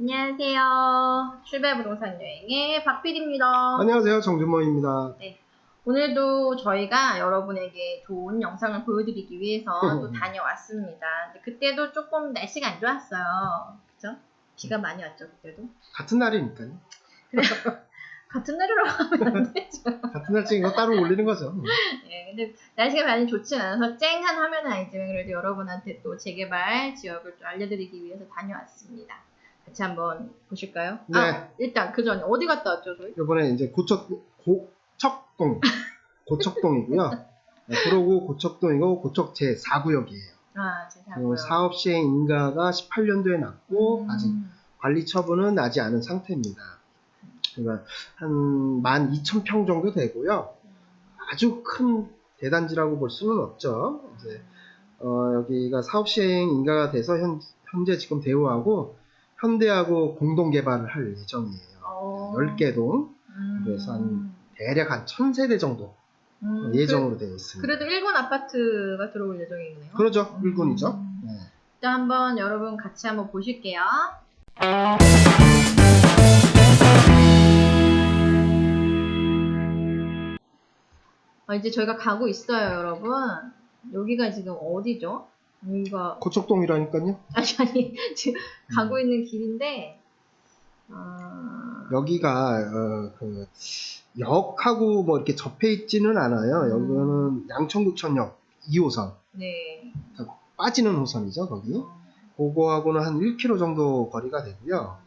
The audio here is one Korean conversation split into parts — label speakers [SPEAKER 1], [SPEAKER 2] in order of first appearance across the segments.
[SPEAKER 1] 안녕하세요. 출발 부동산 여행의 박PD입니다.
[SPEAKER 2] 안녕하세요. 정준모입니다.
[SPEAKER 1] 오늘도 저희가 여러분에게 좋은 영상을 보여드리기 위해서
[SPEAKER 2] 음.
[SPEAKER 1] 또 다녀왔습니다. 근데 그때도 조금 날씨가 안 좋았어요. 그죠? 비가 많이 왔죠, 그때도.
[SPEAKER 2] 같은 날이니까요.
[SPEAKER 1] 같은 날이라고 하면 안 되죠.
[SPEAKER 2] 같은 날 찍은 거 따로 올리는 거죠.
[SPEAKER 1] 예, 근데 날씨가 많이 좋진 않아서 쨍한 화면은 아니지만 그래도 여러분한테 또 재개발 지역을 좀 알려드리기 위해서 다녀왔습니다. 같이 한번 보실까요?
[SPEAKER 2] 네.
[SPEAKER 1] 아, 일단 그 전에 어디 갔다 왔죠, 저희?
[SPEAKER 2] 이번에 이제 고척, 고척동. 고척동이고요. 네, 구로구 고척동이고 고척 제 4구역이에요.
[SPEAKER 1] 아, 제
[SPEAKER 2] 그리고 사업 시행 인가가 18년도에 났고
[SPEAKER 1] 음.
[SPEAKER 2] 아직 관리 처분은 나지 않은 상태입니다. 그러니까 한 12,000평 정도 되고요. 아주 큰 대단지라고 볼 수는 없죠. 이제 어, 여기가 사업 시행 인가가 돼서 현, 현재 지금 대우하고 현대하고 공동 개발을 할 예정이에요.
[SPEAKER 1] 어.
[SPEAKER 2] 10개 동
[SPEAKER 1] 음.
[SPEAKER 2] 그래서 한 대략 한 1000세대 정도
[SPEAKER 1] 음,
[SPEAKER 2] 예정으로 되어 있습니다.
[SPEAKER 1] 그, 래도 1군 아파트가 들어올 예정이네요.
[SPEAKER 2] 그러죠. 일군이죠.
[SPEAKER 1] 음.
[SPEAKER 2] 네.
[SPEAKER 1] 일단 한번 여러분 같이 한번 보실게요. 어, 이제 저희가 가고 있어요, 여러분. 여기가 지금 어디죠? 여기가
[SPEAKER 2] 고척동이라니까요.
[SPEAKER 1] 아니 아니 지금
[SPEAKER 2] 음.
[SPEAKER 1] 가고 있는 길인데 어,
[SPEAKER 2] 여기가 어, 그 역하고 뭐 이렇게 접해 있지는 않아요.
[SPEAKER 1] 음.
[SPEAKER 2] 여기는 양천구천역 2호선
[SPEAKER 1] 네.
[SPEAKER 2] 빠지는 호선이죠. 거기. 그거하고는 한 1km 정도 거리가 되고요.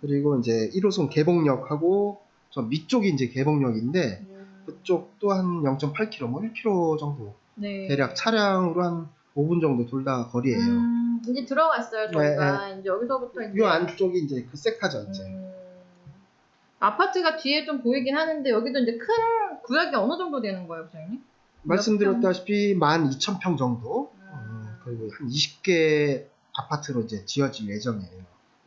[SPEAKER 2] 그리고 이제 1호선 개봉역하고 저 밑쪽이 이제 개봉역인데
[SPEAKER 1] 음,
[SPEAKER 2] 그쪽도 한 0.8km, 뭐 1km 정도
[SPEAKER 1] 네.
[SPEAKER 2] 대략 차량으로 한 5분 정도 돌다 거리예요.
[SPEAKER 1] 음, 이제 들어왔어요, 저희가. 이제 여기서부터 이제.
[SPEAKER 2] 이 안쪽이 이제 그 세카죠, 이제.
[SPEAKER 1] 음, 아파트가 뒤에 좀 보이긴 하는데, 여기도 이제 큰 구역이 어느 정도 되는 거예요, 부장님?
[SPEAKER 2] 말씀드렸다시피 12,000평 정도.
[SPEAKER 1] 음.
[SPEAKER 2] 어, 그리고 한 20개 아파트로 이제 지어질 예정이에요.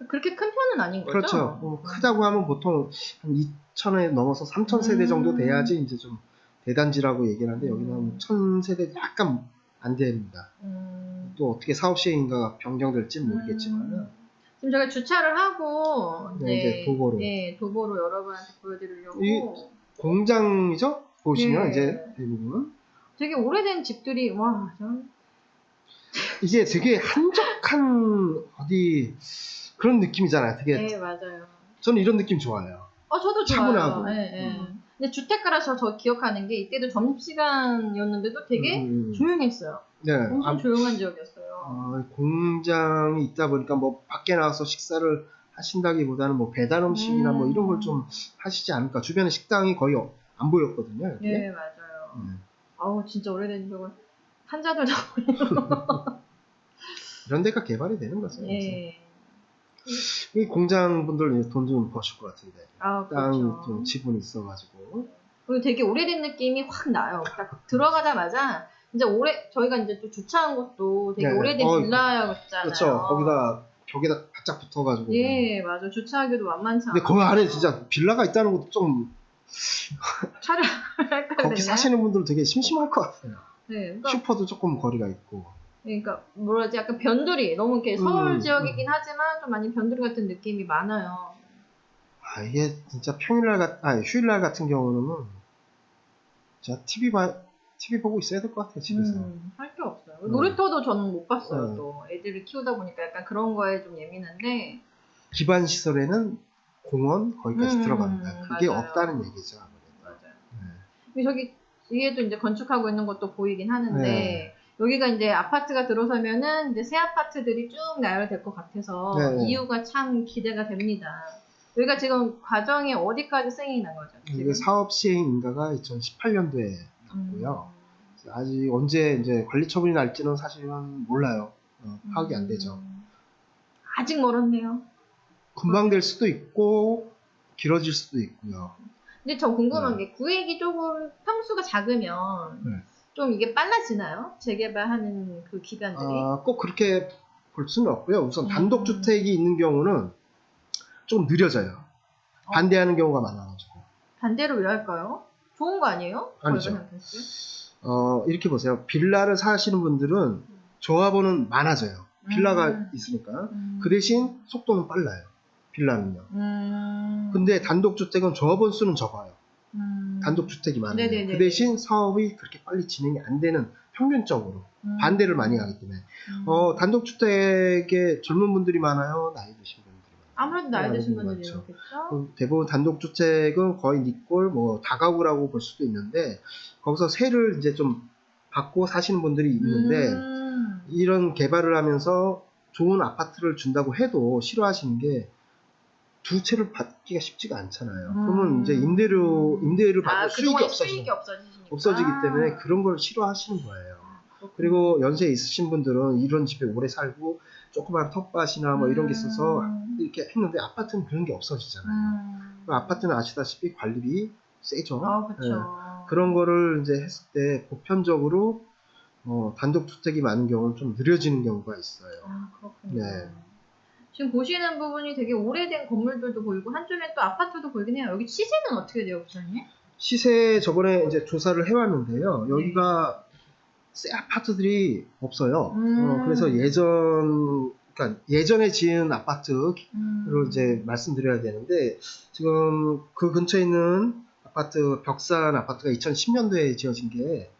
[SPEAKER 1] 그렇게 큰 편은 아닌 거죠?
[SPEAKER 2] 그렇죠. 뭐 크다고 하면 보통 한 2,000에 넘어서 3,000세대
[SPEAKER 1] 음.
[SPEAKER 2] 정도 돼야지 이제 좀 대단지라고 얘기를 하는데 여기는
[SPEAKER 1] 음.
[SPEAKER 2] 한 1,000세대 약간 안 됩니다.
[SPEAKER 1] 음,
[SPEAKER 2] 또 어떻게 사업 시행인가가 변경될지 는 모르겠지만
[SPEAKER 1] 음. 지금 저희가 주차를 하고, 이제,
[SPEAKER 2] 네, 이제 도보로.
[SPEAKER 1] 네, 도보로 여러분한테 보여드리려고.
[SPEAKER 2] 이- 공장이죠? 보시면
[SPEAKER 1] 네.
[SPEAKER 2] 이제 대부분
[SPEAKER 1] 되게 오래된 집들이, 와, 전,
[SPEAKER 2] 이게 되게 한적한 어디 그런 느낌이잖아요. 되게
[SPEAKER 1] 네, 맞아요.
[SPEAKER 2] 저는 이런 느낌 좋아해요.
[SPEAKER 1] 어, 저도 좋아요.
[SPEAKER 2] 차분하고.
[SPEAKER 1] 네, 네.
[SPEAKER 2] 음.
[SPEAKER 1] 근데 주택가라서 저 기억하는 게 이때도 점심시간이었는데도 되게
[SPEAKER 2] 음,
[SPEAKER 1] 조용했어요.
[SPEAKER 2] 네.
[SPEAKER 1] 엄청
[SPEAKER 2] 아,
[SPEAKER 1] 조용한 지역이었어요.
[SPEAKER 2] 어, 공장이 있다 보니까 뭐 밖에 나와서 식사를 하신다기보다는 뭐 배달 음식이나 뭐
[SPEAKER 1] 음.
[SPEAKER 2] 이런 걸 좀 하시지 않을까. 주변에 식당이 거의 어- 안 보였거든요. 여기.
[SPEAKER 1] 네, 맞아요.
[SPEAKER 2] 음.
[SPEAKER 1] 아우, 진짜 오래된 적은 한자도 나오네요.
[SPEAKER 2] 이런 데가 개발이 되는 거죠.
[SPEAKER 1] 예.
[SPEAKER 2] 이 공장 분들 돈 좀 버실 것 같은데.
[SPEAKER 1] 아, 그렇죠.
[SPEAKER 2] 좀 지분이 있어가지고.
[SPEAKER 1] 그리고 되게 오래된 느낌이 확 나요. 딱 들어가자마자 이제 오래 저희가 이제 또 주차한 곳도 되게
[SPEAKER 2] 네.
[SPEAKER 1] 오래된
[SPEAKER 2] 어,
[SPEAKER 1] 빌라였잖아요.
[SPEAKER 2] 그렇죠. 거기다 벽에다 바짝 붙어가지고.
[SPEAKER 1] 예, 맞아. 주차하기도 만만치 않아.
[SPEAKER 2] 근데 거기 안에 진짜 빌라가 있다는 것도 좀
[SPEAKER 1] 촬영할 걸
[SPEAKER 2] 거기
[SPEAKER 1] 그랬나요?
[SPEAKER 2] 사시는 분들은 되게 심심할 것 같아요.
[SPEAKER 1] 네, 그러니까,
[SPEAKER 2] 슈퍼도 조금 거리가 있고.
[SPEAKER 1] 그러니까 뭐라지 약간 변두리 너무 이렇게 서울
[SPEAKER 2] 음,
[SPEAKER 1] 지역이긴 하지만 좀 많이 변두리 같은 느낌이 많아요.
[SPEAKER 2] 아, 이게 진짜 평일날 같, 아 휴일날 같은 경우는 제가 TV 봐, TV 보고 있어야 될 것 같아요, 집에서.
[SPEAKER 1] 음, 할게 없어요.
[SPEAKER 2] 음.
[SPEAKER 1] 놀이터도 저는 못 봤어요.
[SPEAKER 2] 음.
[SPEAKER 1] 또 애들을 키우다 보니까 약간 그런 거에 좀 예민한데
[SPEAKER 2] 기반 시설에는 공원 거기까지
[SPEAKER 1] 음,
[SPEAKER 2] 들어갑니다. 그게
[SPEAKER 1] 맞아요.
[SPEAKER 2] 없다는 얘기죠, 아무래도.
[SPEAKER 1] 맞아요.
[SPEAKER 2] 네.
[SPEAKER 1] 저기 위에도 이제 건축하고 있는 것도 보이긴 하는데
[SPEAKER 2] 네.
[SPEAKER 1] 여기가 이제 아파트가 들어서면은 이제 새 아파트들이 쭉 나열될 것 같아서
[SPEAKER 2] 네, 네.
[SPEAKER 1] 이유가 참 기대가 됩니다. 여기가 지금 과정이 어디까지 생이 난 거죠?
[SPEAKER 2] 이게? 사업 시행 인가가 2018년도에 났고요. 아직 언제 이제 관리 처분이 날지는 사실은 몰라요. 어, 파악이 안 되죠.
[SPEAKER 1] 음, 아직 멀었네요.
[SPEAKER 2] 금방 될 수도 있고 길어질 수도 있고요.
[SPEAKER 1] 근데 저 궁금한
[SPEAKER 2] 네.
[SPEAKER 1] 게 구획이 조금 평수가 작으면
[SPEAKER 2] 네.
[SPEAKER 1] 좀 이게 빨라지나요? 재개발하는 그 기간들이?
[SPEAKER 2] 아, 꼭 그렇게 볼 수는 없고요. 우선
[SPEAKER 1] 음.
[SPEAKER 2] 단독 주택이 있는 경우는 좀 느려져요.
[SPEAKER 1] 어.
[SPEAKER 2] 반대하는 경우가 많아가지고.
[SPEAKER 1] 반대로 왜 할까요? 좋은 거 아니에요?
[SPEAKER 2] 아니죠. 어, 이렇게 보세요. 빌라를 사시는 분들은 조합원은 많아져요. 빌라가
[SPEAKER 1] 음.
[SPEAKER 2] 있으니까.
[SPEAKER 1] 음.
[SPEAKER 2] 그 대신 속도는 빨라요. 빌라는요.
[SPEAKER 1] 음.
[SPEAKER 2] 근데 단독주택은 조합원 수는 적어요.
[SPEAKER 1] 음.
[SPEAKER 2] 단독주택이 많아요.
[SPEAKER 1] 네네네.
[SPEAKER 2] 그 대신 사업이 그렇게 빨리 진행이 안 되는 평균적으로
[SPEAKER 1] 음.
[SPEAKER 2] 반대를 많이 하기 때문에
[SPEAKER 1] 음.
[SPEAKER 2] 어, 단독주택에 젊은 분들이 많아요, 나이 드신 분들이 많아요.
[SPEAKER 1] 아무래도 나이 드신
[SPEAKER 2] 많죠.
[SPEAKER 1] 분들이 그렇겠죠.
[SPEAKER 2] 그 대부분 단독주택은 거의 니꼴, 뭐 다가구라고 볼 수도 있는데 거기서 세를 이제 좀 받고 사시는 분들이 있는데
[SPEAKER 1] 음.
[SPEAKER 2] 이런 개발을 하면서 좋은 아파트를 준다고 해도 싫어하시는 게 두 채를 받기가 쉽지가 않잖아요.
[SPEAKER 1] 음.
[SPEAKER 2] 그러면 이제 임대료 임대를 받는
[SPEAKER 1] 아,
[SPEAKER 2] 수익이
[SPEAKER 1] 그동안
[SPEAKER 2] 없어지는
[SPEAKER 1] 수익이 없어지니까.
[SPEAKER 2] 없어지기 때문에 그런 걸 싫어하시는 거예요. 그리고 연세 있으신 분들은 이런 집에 오래 살고 조그만 텃밭이나 뭐 이런 게 있어서
[SPEAKER 1] 음.
[SPEAKER 2] 이렇게 했는데 아파트는 그런 게 없어지잖아요.
[SPEAKER 1] 음.
[SPEAKER 2] 그 아파트는 아시다시피 관리비 세죠.
[SPEAKER 1] 아.
[SPEAKER 2] 예. 그런 거를 이제 했을 때 보편적으로 어, 단독 주택이 많은 경우는 좀 느려지는 경우가 있어요.
[SPEAKER 1] 아, 그렇군요.
[SPEAKER 2] 네.
[SPEAKER 1] 지금 보시는 부분이 되게 오래된 건물들도 보이고 한쪽엔 또 아파트도 보이긴 해요. 여기 시세는 어떻게 돼요, 부장님?
[SPEAKER 2] 시세 저번에 이제 조사를 해왔는데요. 여기가 새 아파트들이 없어요.
[SPEAKER 1] 음.
[SPEAKER 2] 어, 그래서 예전, 그러니까 예전에 지은 아파트로
[SPEAKER 1] 음.
[SPEAKER 2] 이제 말씀드려야 되는데 지금 그 근처에 있는 아파트 벽산 아파트가 2010년도에 지어진 게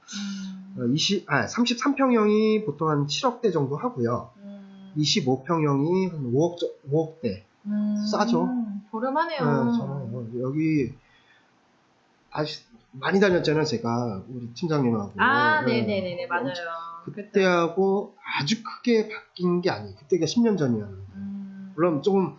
[SPEAKER 1] 음.
[SPEAKER 2] 20, 아, 33평형이 보통 한 7억대 정도 하고요.
[SPEAKER 1] 음.
[SPEAKER 2] 25평형이 한 5억, 5억대.
[SPEAKER 1] 음.
[SPEAKER 2] 싸죠?
[SPEAKER 1] 저렴하네요.
[SPEAKER 2] 저는 여기 아시 많이 다녔잖아요, 제가 우리 팀장님하고.
[SPEAKER 1] 아,
[SPEAKER 2] 네.
[SPEAKER 1] 네네네네, 맞아요.
[SPEAKER 2] 그때하고 아주 크게 바뀐 게 아니에요. 그때가 10년 전이었는데.
[SPEAKER 1] 음.
[SPEAKER 2] 물론 조금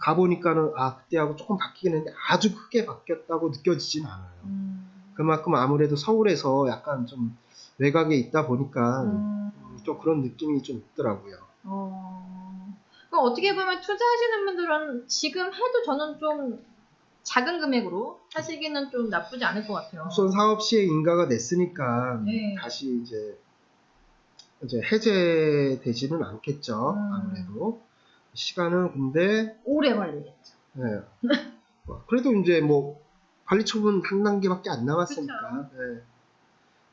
[SPEAKER 2] 가보니까는 아 그때하고 조금 바뀌긴 했는데 아주 크게 바뀌었다고 느껴지진 않아요.
[SPEAKER 1] 음.
[SPEAKER 2] 그만큼 아무래도 서울에서 약간 좀 외곽에 있다 보니까
[SPEAKER 1] 음.
[SPEAKER 2] 좀 그런 느낌이 좀 있더라고요.
[SPEAKER 1] 어. 그럼 어떻게 보면 투자하시는 분들은 지금 해도 저는 좀 작은 금액으로 하시기는 좀 나쁘지 않을 것 같아요.
[SPEAKER 2] 우선 사업 시에 인가가 냈으니까
[SPEAKER 1] 네.
[SPEAKER 2] 다시 이제 이제 해제되지는 않겠죠.
[SPEAKER 1] 음.
[SPEAKER 2] 아무래도 시간은 근데
[SPEAKER 1] 오래 걸리겠죠.
[SPEAKER 2] 예. 뭐, 그래도 이제 뭐 관리 처분 한 단계밖에 안 남았으니까. 예.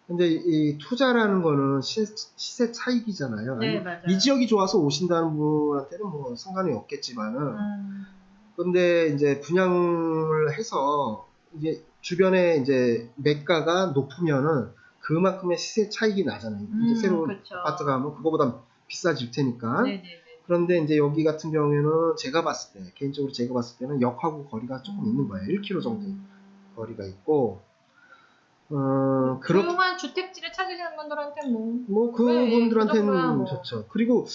[SPEAKER 2] 근데 이 투자라는 거는 시, 세 차익이잖아요.
[SPEAKER 1] 네, 맞아요.
[SPEAKER 2] 이 지역이 좋아서 오신다는 분한테는 뭐 상관이 없겠지만은
[SPEAKER 1] 음.
[SPEAKER 2] 근데 이제 분양을 해서 이제 주변에 이제 매가가 높으면은 그만큼의 시세 차익이 나잖아요. 이제
[SPEAKER 1] 음,
[SPEAKER 2] 새로운
[SPEAKER 1] 그쵸.
[SPEAKER 2] 아파트가 하면 그거보다 비싸질 테니까.
[SPEAKER 1] 네네네.
[SPEAKER 2] 그런데 이제 여기 같은 경우에는 제가 봤을 때 개인적으로 제가 봤을 때는 역하고 거리가 조금 있는 거예요. 1km 정도
[SPEAKER 1] 음.
[SPEAKER 2] 거리가 있고 어 그렇
[SPEAKER 1] 조용한 주택지를 찾으시는 분들한테
[SPEAKER 2] 뭐뭐
[SPEAKER 1] 네,
[SPEAKER 2] 그분들한테는
[SPEAKER 1] 그 정도야 뭐.
[SPEAKER 2] 좋죠. 그리고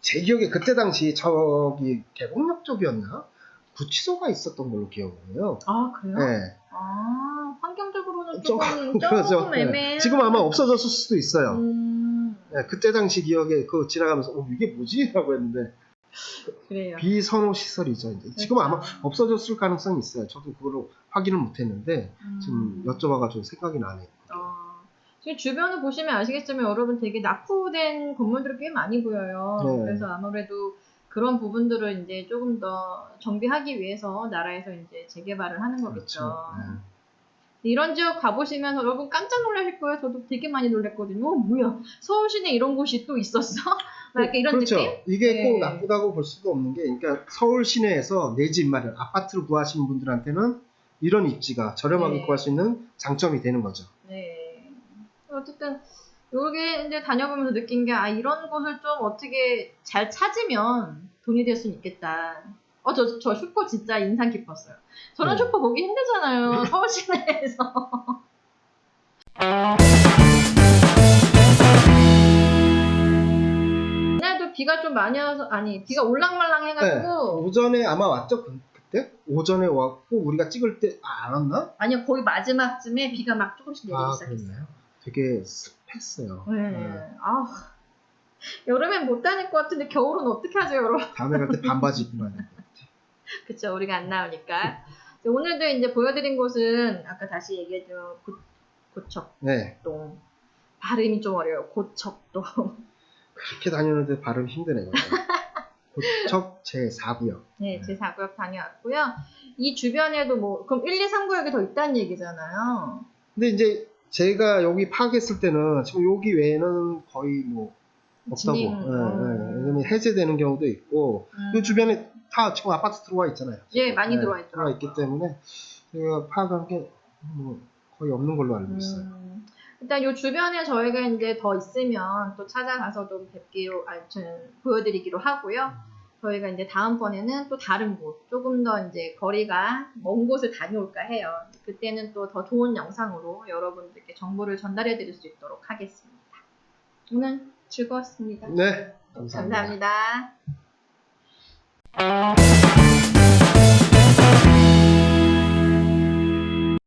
[SPEAKER 2] 제 기억에 그때 당시 저기 대곡역 쪽이었나 구치소가 있었던 걸로 기억을 해요.
[SPEAKER 1] 아, 그래요?
[SPEAKER 2] 네.
[SPEAKER 1] 아, 환경적으로는
[SPEAKER 2] 조금
[SPEAKER 1] 조금. 조금
[SPEAKER 2] 네.
[SPEAKER 1] 애매해.
[SPEAKER 2] 지금 아마 없어졌을 수도 있어요.
[SPEAKER 1] 음,
[SPEAKER 2] 네, 그때 당시 기억에 그거 지나가면서 어, 이게 뭐지? 라고 했는데
[SPEAKER 1] 그래요.
[SPEAKER 2] 비선호 시설이죠. 이제. 지금
[SPEAKER 1] 그렇죠.
[SPEAKER 2] 아마 없어졌을 가능성이 있어요. 저도 그거를 확인을 못했는데 지금
[SPEAKER 1] 음.
[SPEAKER 2] 여쭤봐가지고 생각이 나네요.
[SPEAKER 1] 어, 지금 주변을 보시면 아시겠지만 여러분 되게 낙후된 건물들이 꽤 많이 보여요.
[SPEAKER 2] 네.
[SPEAKER 1] 그래서 아무래도 그런 부분들을 이제 조금 더 정비하기 위해서 나라에서 이제 재개발을 하는 거겠죠.
[SPEAKER 2] 그렇죠. 네.
[SPEAKER 1] 이런 지역 가보시면 여러분 깜짝 놀라실 거예요. 저도 되게 많이 놀랐거든요. 어, 뭐야? 서울 시내 이런 곳이 또 있었어? 막 이렇게 이런
[SPEAKER 2] 그렇죠.
[SPEAKER 1] 느낌?
[SPEAKER 2] 이게
[SPEAKER 1] 네.
[SPEAKER 2] 꼭 나쁘다고 볼 수도 없는 게, 그러니까 서울 시내에서 내 집 마련, 아파트를 구하시는 분들한테는 이런 입지가 저렴하게
[SPEAKER 1] 네.
[SPEAKER 2] 구할 수 있는 장점이 되는 거죠.
[SPEAKER 1] 네. 어쨌든 여기 이제 다녀보면서 느낀 게 아 이런 곳을 좀 어떻게 잘 찾으면 돈이 될 수 있겠다. 어 저 저 슈퍼 진짜 인상 깊었어요. 저런
[SPEAKER 2] 네.
[SPEAKER 1] 슈퍼 보기 힘들잖아요. 서울 시내에서. 비가 좀 많이 와서 아니 비가 올랑말랑
[SPEAKER 2] 네.
[SPEAKER 1] 해가지고
[SPEAKER 2] 오전에 아마 왔죠? 그, 때 오전에 왔고, 우리가 찍을 때, 아, 안 왔나?
[SPEAKER 1] 아니요 거의 마지막쯤에 비가 막 조금씩 내리기
[SPEAKER 2] 아,
[SPEAKER 1] 시작했어요.
[SPEAKER 2] 그랬나요? 되게 습했어요.
[SPEAKER 1] 네.
[SPEAKER 2] 네.
[SPEAKER 1] 아 여름엔 못 다닐 것 같은데 겨울은 어떻게 하죠, 여러분?
[SPEAKER 2] 다음에 갈 때 반바지 입고 가야 될것 같아.
[SPEAKER 1] 그쵸, 우리가 안 나오니까. 이제 오늘도 이제 보여드린 곳은 아까 다시 얘기해준 고, 고척동.
[SPEAKER 2] 네.
[SPEAKER 1] 발음이 좀 어려요. 고척동.
[SPEAKER 2] 그렇게 다녔는데 발음 힘드네요. 고척 제4구역.
[SPEAKER 1] 네, 제 4구역 다녀왔고요. 이 주변에도 뭐, 그럼 1, 2, 3구역이 더 있다는 얘기잖아요.
[SPEAKER 2] 근데 이제 제가 여기 파악했을 때는 지금 여기 외에는 거의 뭐 없다고.
[SPEAKER 1] 진행,
[SPEAKER 2] 예,
[SPEAKER 1] 어.
[SPEAKER 2] 예. 왜냐면 해제되는 경우도 있고
[SPEAKER 1] 음.
[SPEAKER 2] 이 주변에 다 지금 아파트 들어와 있잖아요.
[SPEAKER 1] 예, 많이
[SPEAKER 2] 예,
[SPEAKER 1] 들어와 있더라고요.
[SPEAKER 2] 있기 때문에 제가 파악한 게 뭐 거의 없는 걸로 알고 있어요.
[SPEAKER 1] 음, 일단 요 주변에 저희가 이제 더 있으면 또 찾아가서 좀 뵙기로, 아, 저, 보여드리기로 하고요. 저희가 이제 다음번에는 또 다른 곳, 조금 더 이제 거리가 먼 곳을 다녀올까 해요. 그때는 또 더 좋은 영상으로 여러분들께 정보를 전달해 드릴 수 있도록 하겠습니다. 오늘 즐거웠습니다.
[SPEAKER 2] 네, 감사합니다.
[SPEAKER 1] 감사합니다.